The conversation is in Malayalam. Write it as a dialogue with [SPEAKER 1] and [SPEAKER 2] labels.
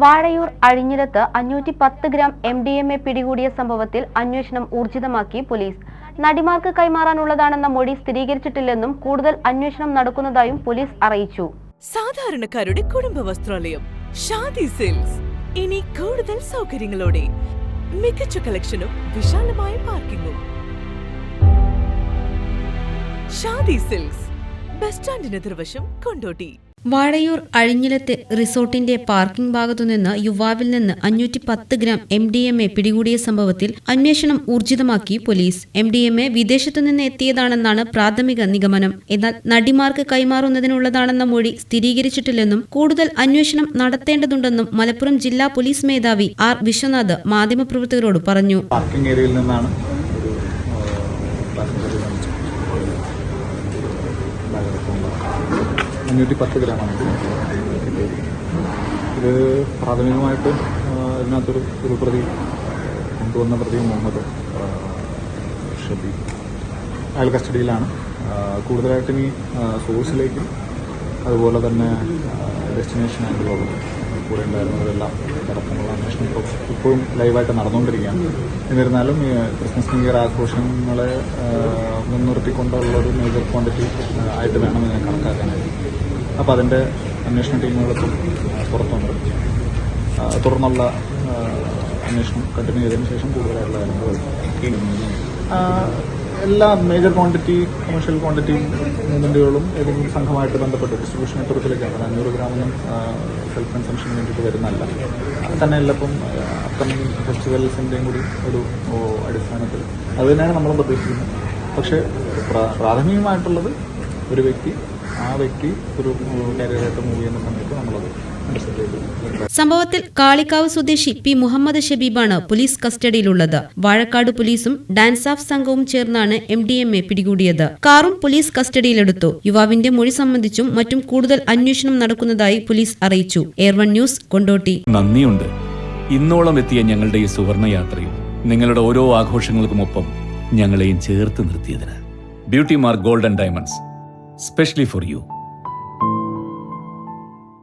[SPEAKER 1] വാഴയൂർ അഴിഞ്ഞിലത്ത് അഞ്ഞൂറ്റി പത്ത് gram M D M A പിടികൂടിയ സംഭവത്തിൽ അന്വേഷണം ഊർജിതമാക്കി പോലീസ്. നടിമാർക്ക് കൈമാറാനുള്ളതാണെന്ന മൊഴി സ്ഥിരീകരിച്ചിട്ടില്ലെന്നും കൂടുതൽ അന്വേഷണം നടക്കുന്നതായും പോലീസ് അറിയിച്ചു.
[SPEAKER 2] സാധാരണക്കാരുടെ കുടുംബ വസ്ത്രാലയം ഷാദി സെയിൽസ് ഇനി കൂടുതൽ സൗകര്യങ്ങളോടെ മികച്ച കളക്ഷനും വിശാലമായ പാർക്കിങ്ങും. ഷാദി സെയിൽസ് ബസ് സ്റ്റാൻഡിന് എതിർവശം കൊണ്ടോട്ടി.
[SPEAKER 3] വാഴയൂർ അഴിഞ്ഞിലത്തെ റിസോർട്ടിന്റെ പാർക്കിംഗ് ഭാഗത്തുനിന്ന് യുവാവിൽ നിന്ന് അഞ്ഞൂറ്റി പത്ത് gram M D M A പിടികൂടിയ സംഭവത്തിൽ അന്വേഷണം ഊർജിതമാക്കി police. M D M A വിദേശത്തുനിന്ന് എത്തിയതാണെന്നാണ് പ്രാഥമിക നിഗമനം. എന്നാൽ നടിമാർക്ക് കൈമാറുന്നതിനുള്ളതാണെന്ന മൊഴി സ്ഥിരീകരിച്ചിട്ടില്ലെന്നും കൂടുതൽ അന്വേഷണം നടത്തേണ്ടതുണ്ടെന്നും മലപ്പുറം ജില്ലാ പോലീസ് മേധാവി ആർ വിശ്വനാഥ് മാധ്യമപ്രവർത്തകരോട് പറഞ്ഞു.
[SPEAKER 4] പാർക്കിംഗ് ഏരിയയിൽ നിന്നാണ് ഒരു പാസഞ്ചർ അഞ്ഞൂറ്റി പത്ത് ഗ്രാമാണ് ഇത് പ്രാഥമികമായിട്ട് ഇതിനകത്തൊരു ഒരു പ്രതി കൊണ്ടുവന്ന പ്രതി മുഹമ്മദ് ഷബി. അയാൾ കസ്റ്റഡിയിലാണ്. കൂടുതലായിട്ട് ഇനി സോഴ്സിലേക്കും അതുപോലെ തന്നെ ഡെസ്റ്റിനേഷൻ ആയിട്ടുള്ള കൂടെ ഉണ്ടായിരുന്നവരെല്ലാം അടക്കമുള്ള അന്വേഷണം ഇപ്പോൾ ഇപ്പോഴും ലൈവായിട്ട് നടന്നുകൊണ്ടിരിക്കുകയാണ്. എന്നിരുന്നാലും ഈ ക്രിസ്മസ് ന്യൂ ഇയർ ആഘോഷങ്ങളെ മുൻനിർത്തിക്കൊണ്ടുള്ളൊരു മേജർ ക്വാണ്ടിറ്റി ആയിട്ട് വേണം ഇതിനെ കണക്കാക്കാനായിട്ട്. അപ്പോൾ അതിന്റെ അന്വേഷണ ടീമുകളൊക്കെ പുറത്തുണ്ട്. തുടർന്നുള്ള അന്വേഷണം കണ്ടിന്യൂ ചെയ്തതിന് ശേഷം കൂടുതലായിട്ടുള്ള കാര്യങ്ങൾ എല്ലാ മേജർ ക്വാണ്ടിറ്റി കമേഴ്ഷ്യൽ ക്വാണ്ടിറ്റി മൂവ്മെന്റുകളും ഏതെങ്കിലും സംഘമായിട്ട് ബന്ധപ്പെട്ട് ഡിസ്ട്രിബ്യൂഷൻ നെറ്റ്വർക്കിലേക്കാണ് അഞ്ഞൂറ് ഗ്രാമൊന്നും സെൽഫ് കൺസംഷന് വേണ്ടിയിട്ട് വരുന്നല്ല അത് തന്നെയല്ല ഇപ്പം അപ്കമിങ് ഫെസ്റ്റിവൽസിന്റെയും കൂടി ഒരു അടിസ്ഥാനത്തിൽ. അത് തന്നെയാണ് നമ്മളും പ്രതീക്ഷിക്കുന്നത്. പക്ഷേ പ്രാഥമികമായിട്ടുള്ളത് ഒരു വ്യക്തി ആ വ്യക്തി ഒരു കരിയറായിട്ട് മൂവ് ചെയ്യുന്ന സമയത്ത് നമ്മളത്
[SPEAKER 3] സംഭവത്തിൽ കാളിക്കാവ് സ്വദേശി പി മുഹമ്മദ് ഷബീബാണ് പോലീസ് കസ്റ്റഡിയിലുള്ളത്. വാഴക്കാട് പോലീസും ഡാൻസ് ഓഫ് സംഘവും ചേർന്നാണ് എം ഡി എം എ പിടികൂടിയത്. കാറും പോലീസ് കസ്റ്റഡിയിലെടുത്തു. യുവാവിന്റെ മൊഴി സംബന്ധിച്ചും മറ്റും കൂടുതൽ അന്വേഷണം നടക്കുന്നതായി പോലീസ് അറിയിച്ചു. Air one news Kondotty.
[SPEAKER 5] നന്ദിയുണ്ട്. ഇന്നോളം എത്തിയ ഞങ്ങളുടെ ഈ സുവർണ യാത്രയിൽ നിങ്ങളുടെ ഓരോ ആഘോഷങ്ങൾക്കുമൊപ്പം ഞങ്ങളെയും ചേർത്ത് നിർത്തിയതിന്. Beauty mark golden diamonds. Especially for you.